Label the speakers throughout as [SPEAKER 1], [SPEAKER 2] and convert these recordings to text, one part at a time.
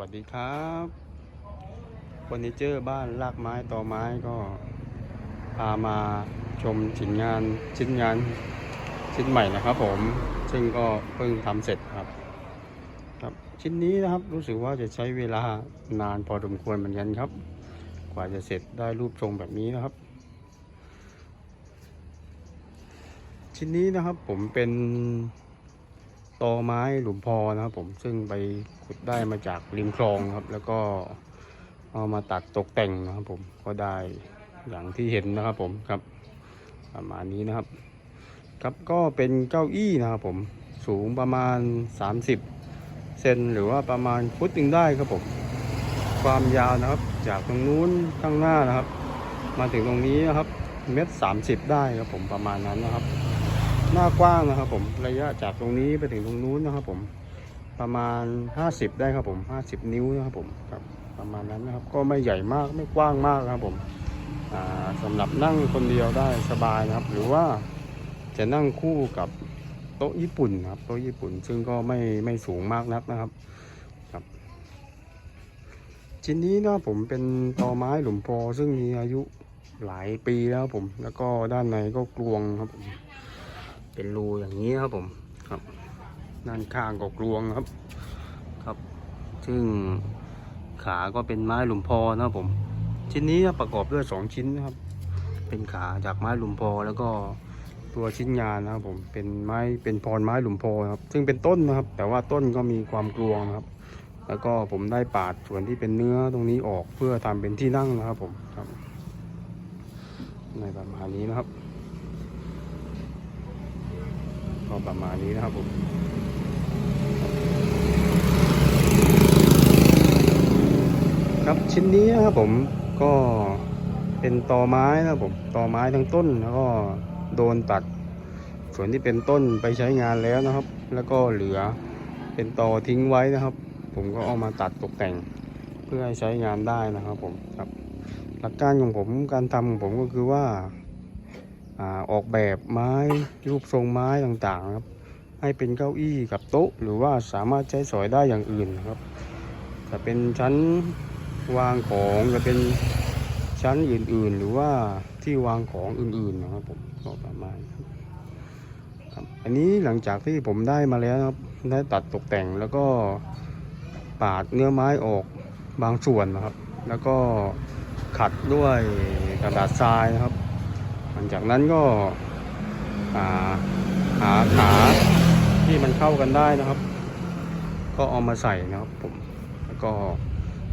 [SPEAKER 1] วัสดีครับเฟอร์นิเจอร์บ้านลากไม้ต่อไม้ก็พามาชมชิ้นงานชิ้นงานชิ้นใหม่นะครับผมซึ่งก็เพิ่งทำเสร็จครับ ครับชิ้นนี้นะครับรู้สึกว่าจะใช้เวลานานพอสมควรเหมือนกันครับ กว่าจะเสร็จได้รูปทรงแบบนี้นะครับ ชิ้นนี้นะครับผมเป็น ตอไม้หลุมพอนะครับผมซึ่งไปขุดได้มาจากริมคลองครับ แล้วก็เอามาตัดตกแต่งนะครับผมก็ได้อย่างที่เห็นนะครับผมครับประมาณนี้นะครับ ครับก็เป็นเก้าอี้นะครับผมสูงประมาณ 30 เซนหรือว่าประมาณฟุตหนึ่งได้ครับผมความยาวนะครับ จากตรงนู้นข้างหน้านะครับ มาถึงตรงนี้นะครับเมตรสามสิบได้ครับผมประมาณนั้นนะครับ หน้ากว้างนะครับผมระยะจากตรงนี้ไปถึงตรงนู้นนะครับผมประมาณ 50 ได้ครับผม 50 นิ้วนะครับผมครับประมาณนั้นนะครับ ก็ไม่ใหญ่มากไม่กว้างมากครับผมอ่าสำหรับนั่งคนเดียวได้สบายนะครับ หรือว่าจะนั่งคู่กับโต๊ะญี่ปุ่นครับโต๊ะญี่ปุ่น ซึ่งก็ไม่ไม่สูงมากนักนะครับครับ ชิ้นนี้นะผมเป็นตอไม้หลุมโพซึ่งมีอายุหลายปีแล้วผม แล้วก็ด้านในก็กลวงครับผม เป็นรูอย่างนี้ครับผมครับด้านข้างก็กลวงครับครับ ซึ่งขาก็เป็นไม้หลุมพอนะครับผม ชิ้นนี้ประกอบด้วยสองชิ้นนะครับ เป็นขาจากไม้หลุมพอแล้วก็ตัวชิ้นงานนะครับผมเป็นไม้เป็นพรไม้หลุมพอครับ ซึ่งเป็นต้นนะครับ แต่ว่าต้นก็มีความกลวงนะครับ แล้วก็ผมได้ปาดส่วนที่เป็นเนื้อตรงนี้ออกเพื่อทำเป็นที่นั่งนะครับผมครับในประมาณนี้นะครับ ก็ประมาณนี้นะครับผมครับชิ้นนี้นะครับผมก็เป็นตอไม้นะครับผมตอไม้ทั้งต้นแล้วก็โดนตัด ส่วนที่เป็นต้นไปใช้งานแล้วนะครับ แล้วก็เหลือเป็นตอทิ้งไว้นะครับ ผมก็เอามาตัดตกแต่งเพื่อให้ใช้งานได้นะครับผมครับ หลักการของผมการทำของผมก็คือว่า อออกแบบไม้รูปทรงไม้ต่างๆครับให้เป็นเก้าอี้กับโต๊ะ หรือว่าสามารถใช้สอยได้อย่างอื่นครับจะเป็นชั้นวางของจะเป็นชั้นอื่นๆ หรือว่าที่วางของอื่นๆนะครับผมก็ประมาณนี้ครับอันนี้หลังจากที่ผมได้มาแล้วครับได้ตัดตกแต่งแล้วก็ปาดเนื้อไม้ออกบางส่วนนะครับ แล้วก็ขัดด้วยกระดาษทรายนะครับ จากนั้นก็หาหาขาที่มันเข้ากันได้นะครับ ก็เอามาใส่นะครับผมแล้วก็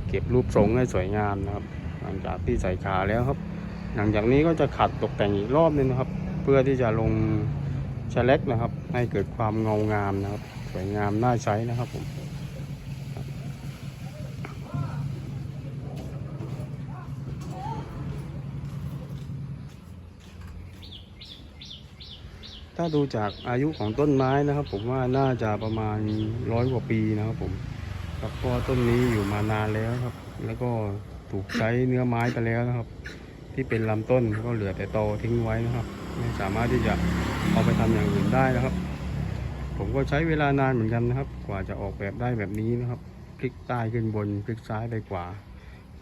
[SPEAKER 1] เก็บรูปทรงให้สวยงามนะครับ หลังจากที่ใส่ขาแล้วครับ หลังจากนี้ก็จะขัดตกแต่งอีกรอบนึงนะครับ เพื่อที่จะลงชะเล็กนะครับ ให้เกิดความเงางามนะครับ สวยงามน่าใช้นะครับผม ถ้าดูจากอายุของต้นไม้นะครับ ผมว่าน่าจะประมาณร้อยกว่าปีนะครับ ผมครับเพราะต้นนี้อยู่มานานแล้วครับ แล้วก็ถูกใช้เนื้อไม้ไปแล้วนะครับ ที่เป็นลำต้นก็เหลือแต่ตอทิ้งไว้นะครับ ไม่สามารถที่จะเอาไปทำอย่างอื่นได้นะครับ ผมก็ใช้เวลานานเหมือนกันนะครับ กว่าจะออกแบบได้แบบนี้นะครับพลิกใต้ขึ้นบนพลิกซ้ายไปขวา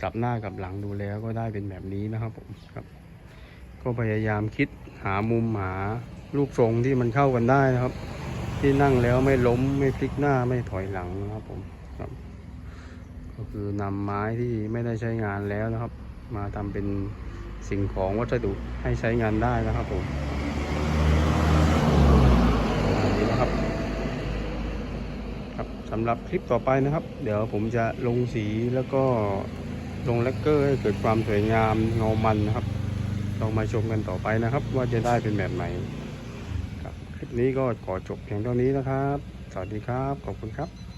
[SPEAKER 1] กลับหน้ากลับหลังดูแล้วก็ได้เป็นแบบนี้นะครับผมครับ ก็พยายามคิดหามุมหา รูปทรงที่มันเข้ากันได้นะครับ ที่นั่งแล้วไม่ล้มไม่พลิกหน้าไม่ถอยหลังนะครับผมครับ ก็คือนำไม้ที่ไม่ได้ใช้งานแล้วนะครับ มาทำเป็นสิ่งของวัสดุให้ใช้งานได้นะครับผมนี้นะครับครับสำหรับคลิปต่อไปนะครับ เดี๋ยวผมจะลงสีแล้วก็ลงแลกเกอร์ให้เกิดความสวยงามเงามันนะครับลองมาชมกันต่อไปนะครับ ว่าจะได้เป็นแบบไหน คลิปนี้ก็ขอจบเพียงเท่านี้นะครับ สวัสดีครับ ขอบคุณครับ